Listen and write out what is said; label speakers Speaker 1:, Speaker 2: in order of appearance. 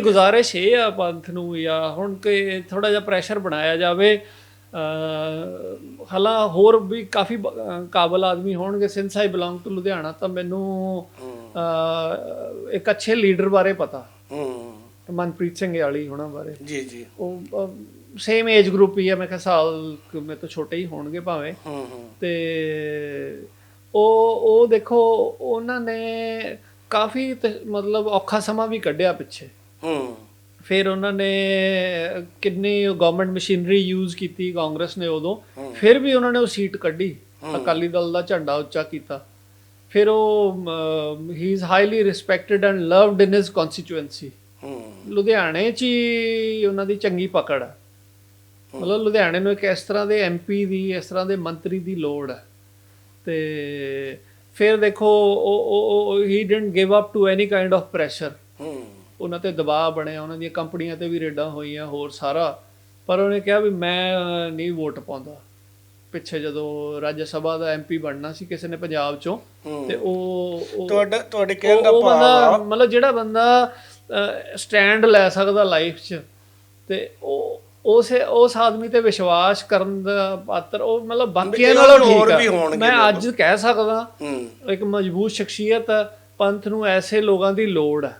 Speaker 1: ਨਹੀਂ ਗੁਜ਼ਾਰਿਸ਼ ਇਹ ਆ ਪੰਥ ਨੂੰ ਜਾਂ ਹੁਣ ਕਿ ਥੋੜਾ ਜਿਹਾ ਪ੍ਰੈਸ਼ਰ ਬਣਾਇਆ ਜਾਵੇ ਹਲਾ ਹੋਰ ਵੀ ਕਾਫੀ ਕਾਬਲ ਆਦਮੀ ਹੋਣਗੇ since I belong to Ludhiana ਤਾਂ ਮੈਨੂੰ ਇੱਕ ਅੱਛੇ ਲੀਡਰ ਬਾਰੇ ਪਤਾ। ਮਨਪ੍ਰੀਤ ਸਿੰਘ ਯਾਲੀ ਹੋਣਾ ਬਾਰੇ।
Speaker 2: ਜੀ ਜੀ।
Speaker 1: ਉਹ ਸੇਮ ਏਜ ਗਰੁੱਪ ਹੀ ਆ ਮੈਂ ਕਿਹਾ ਸਾਲ ਮੇਰੇ ਤੋਂ ਛੋਟੇ ਹੀ ਹੋਣਗੇ ਭਾਵੇਂ। ਤੇ ਉਹ ਉਹ ਦੇਖੋ ਉਹਨਾਂ ਨੇ ਕਾਫੀ ਮਤਲਬ ਔਖਾ ਸਮਾਂ ਵੀ ਕੱਢਿਆ ਪਿੱਛੇ।
Speaker 2: ਹੂੰ।
Speaker 1: ਫਿਰ ਉਹਨਾਂ ਨੇ ਕਿੰਨੀ ਗਵਰਨਮੈਂਟ ਮਸ਼ੀਨਰੀ ਯੂਜ਼ ਕੀਤੀ ਕਾਂਗਰਸ ਨੇ ਉਦੋਂ। ਫਿਰ ਵੀ ਉਹਨਾਂ ਨੇ ਉਹ ਸੀਟ ਕੱਢੀ। ਅਕਾਲੀ ਦਲ ਦਾ ਝੰਡਾ ਉੱਚਾ ਕੀਤਾ। ਫਿਰ ਉਹ ਹੀ is highly respected and loved in his constituency ਲੁਧਿਆਣੇ 'ਚ ਹੀ ਉਹਨਾਂ ਦੀ ਚੰਗੀ ਪਕੜ ਹੈ। ਮਤਲਬ ਲੁਧਿਆਣੇ ਨੂੰ ਇੱਕ ਇਸ ਤਰ੍ਹਾਂ ਦੇ ਐਮਪੀ ਦੀ ਇਸ ਤਰ੍ਹਾਂ ਦੇ ਮੰਤਰੀ ਦੀ ਲੋੜ ਹੈ ਤੇ ਫਿਰ ਦੇਖੋ ਉਹ ਹੀ didn't give up to any kind of pressure ਉਹਨਾਂ ਤੇ ਦਬਾਅ ਬਣਿਆ ਉਹਨਾਂ ਦੀਆਂ ਕੰਪਨੀਆਂ ਤੇ ਵੀ ਰੇਡਾਂ ਹੋਈਆਂ ਹੋਰ ਸਾਰਾ। ਪਰ ਉਹਨੇ ਕਿਹਾ ਵੀ ਮੈਂ ਨਹੀਂ ਵੋਟ ਪਾਉਂਦਾ। ਪਿੱਛੇ ਜਦੋਂ ਰਾਜ ਸਭਾ ਦਾ ਐਮਪੀ ਬਣਨਾ ਸੀ ਕਿਸੇ ਨੇ ਪੰਜਾਬ ਚੋਂ। ਤੇ ਉਹ
Speaker 2: ਤੁਹਾਡਾ ਤੁਹਾਡੇ ਕਹਿਣ ਦਾ ਭਾਵ
Speaker 1: ਮਤਲਬ ਜਿਹੜਾ ਬੰਦਾ ਸਟੈਂਡ ਲੈ ਸਕਦਾ ਲਾਈਫ 'ਚ ਤੇ ਉਹ ਉਸੇ ਉਸ ਆਦਮੀ ਤੇ ਵਿਸ਼ਵਾਸ ਕਰਨ ਦਾ ਪਾਤਰ ਉਹ ਮਤਲਬ ਬਾਕੀਆਂ ਨਾਲੋਂ ਠੀਕ ਆ। ਮੈਂ ਅੱਜ ਕਹਿ ਸਕਦਾ ਇੱਕ ਮਜ਼ਬੂਤ ਸ਼ਖਸੀਅਤ ਪੰਥ ਨੂੰ ਐਸੇ ਲੋਕਾਂ ਦੀ ਲੋੜ ਹੈ